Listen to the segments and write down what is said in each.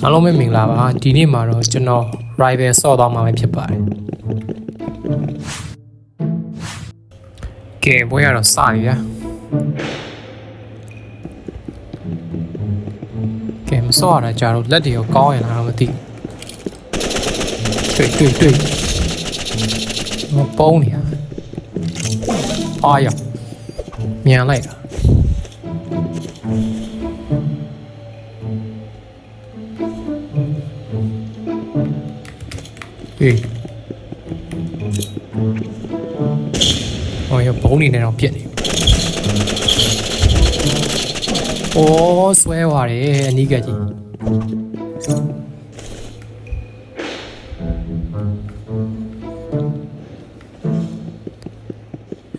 အားလုံးပဲမင်္ဂလာပါဒီနေ့မှာတော့ကျွန်တော် rival ဆော့သွားမှာပဲဖြစ်ပါတယ်ကဲဘွဲရတော့စပြီဗျာကဲမဆော့ရတာကြာတော့လက်တွေရောကောင်းရင်လားတော့မသိတွေ့တွေ့တွေ့မပုံးနေရအားရမြန်လိုက်တာ ဟေးဟောရဘုံနေနေတော့ပြက်နေโอ้ဆွဲသွားတယ်အနီးကကြီး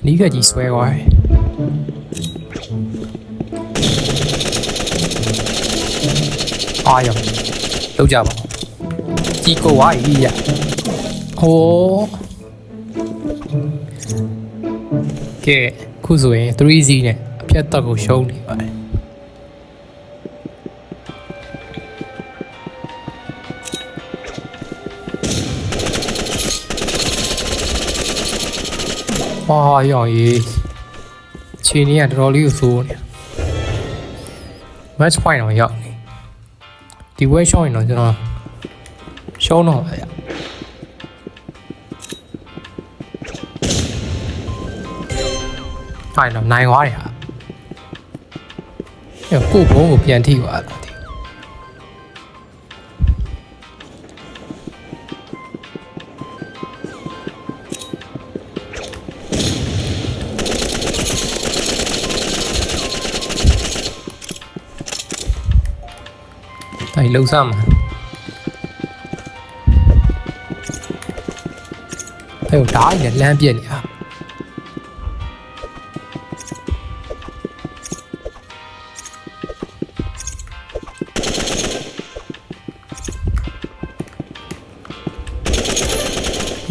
အနီးကကြီးဆွဲသွားတယ်အာယောလောက်ကြပါကြီးကိုဝါကြီးရ ဟိုးကဲခုဆိုရင် 3Z နဲ့အဖြတ်တော့ကိုရှုံးနေပါတယ်ဟာရောင်ကြီးခြေနေကတော်တော်လေးကိုစိုးနေ match point တော့ရောက်နေဒီဝဲရှောင်းရင်တော့ကျွန်တော်ရှုံးတော့ပါဗျ ထိုင်တော့နိုင်သွားတယ်ဟာအဲကို့ဘုံကိုပြန်ထိသွားတာဒီတိုင်လုံစမ်းမှာအဲဒါအားနဲ့လမ်းပြက်နေ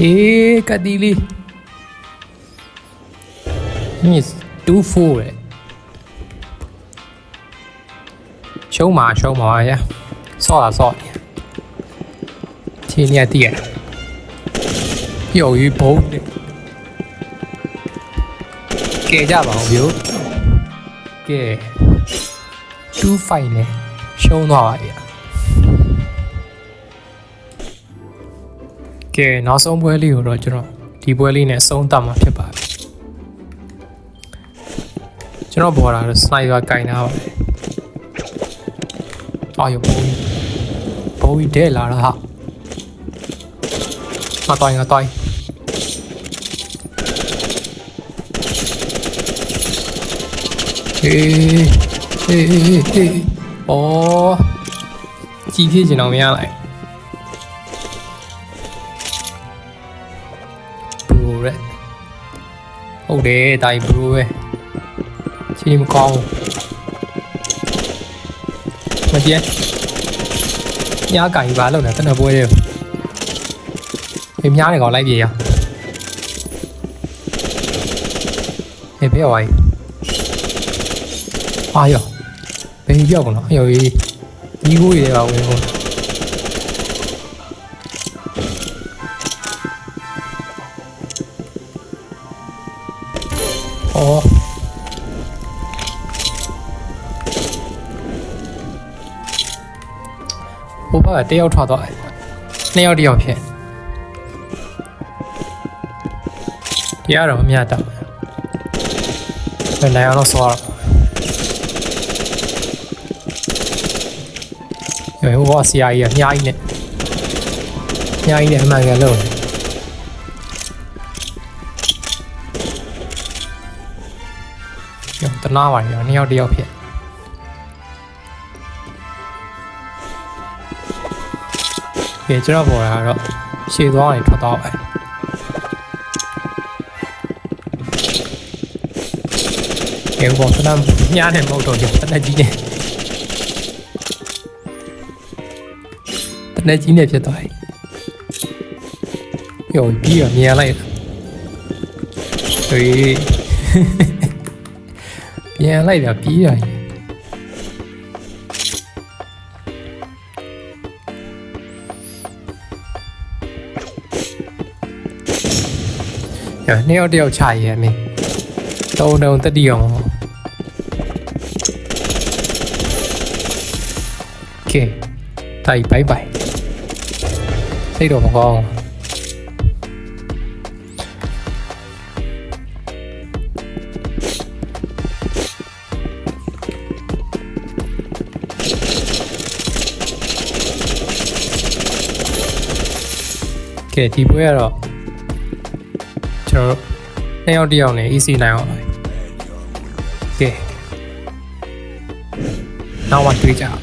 ဟာအေးကတိလေးนี่2 4လေရှုံးမှာရှုံးမှာပါဗျာဆော့တာဆော့နေချင်းရတည်ရပျော်ရွေးဘုံနဲ့ကဲကြပါအောင်ဗျို့ကဲ2 5နဲ့ရှုံးသွားပါဗျာ ကဲနောက်ဆုံးပွဲလေးကိုတော့ကျွန်တော်ဒီပွဲလေးနဲ့အဆုံးသတ်မှာဖြစ်ပါတယ်ကျွန်တော်ဘော်တာတော့စနိုက်ပါကင်ထားပါတယ်အော်ရဘိုးကြီးဘိုးကြီးဒဲလာတာဟာငါတိုင်းငါတိုင်းဟေးဟေးဟေးဟေးအော်ကြီးဖြစ်ချင်တော့မရလိုက် bro ရက်ဟုတ်တယ်တာကြီး bro ပဲချင်းမကောင်းဘူးမကျန်ညာကင်ပါလို့နဲ့တနက်ပွဲတယ်ပြများနေကောင်လိုက်ပြေရဟေးဖေးဝိုင်းအာယောဘယ်ပြောက်ကောနော်အယောကြီးဒီကိုရပါဝင်ကု ဩဟိုဘက်ကတယောက်ထွက်သွားတယ်နှစ်ယောက်တယောက်ဖြစ်တရားတော့မမြတ်တော့ဘယ်နိုင်အောင်လို့ဆိုတော့ဟိုဘောဆရာကြီးကမြားကြီးနဲ့မြားကြီးနဲ့အမှန်ကန်လို့ တနာပါရောနှစ်ယောက်တယောက်ဖြစ်ကဲကျွန်တော်ပေါ်တာကတော့ရှေ့သွားရင်ထွက်သွားပါတယ်ကဲဘောတနာမြားနဲ့မဟုတ်တော့ကျော်တနက်ကြီးနဲ့တနက်ကြီးနဲ့ဖြစ်သွားပြီပြောပြီးတော့မြင်လိုက်ဟေး ပြန်လိုက်ပြပြေးရရင်ရနှစ်ယောက်တယောက်ချရဲမင်းတုံတုံတတိအောင်โอเคတိုက်ဘိုင်ဘိုင်စိတ်တော့မကောင်း ကဲဒီပွဲကတော့ကျွန်တော်တို့နှစ်ယောက်တစ်ယောက်နဲ့ EC နိုင်အောင်ပါကဲနောက်မှတွေ့ကြအောင်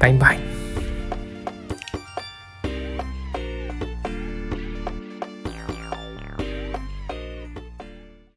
ဘိုင်ဘိုင်